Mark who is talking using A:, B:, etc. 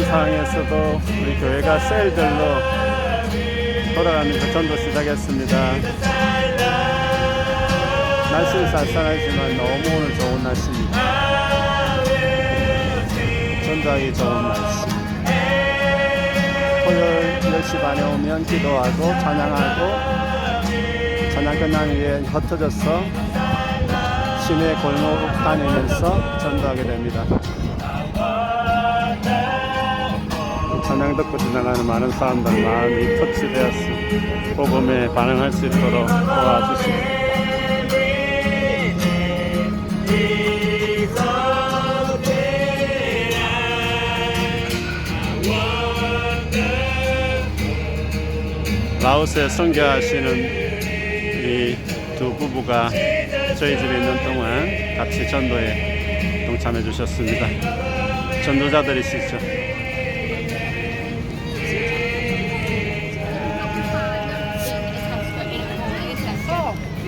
A: 상황에서도 우리 교회가 셀들로 돌아가면서 전도 시작했습니다. 날씨는 쌀쌀하지만 너무 오늘 좋은 날씨입니다. 전도하기 좋은 날씨. 토요일 10시 반에 오면 기도하고 찬양하고 찬양 끝난 후에 흩어져서 시내 골목 다니면서 전도하게 됩니다. 찬양 듣고 지나가는 많은 사람들 마음이 터치되었습니다. 복음에 반응할 수 있도록 도와주십니다. 라오스에 선교하시는 이 두 부부가 저희 집에 있는 동안 같이 전도에 동참해 주셨습니다. 전도자들이시죠.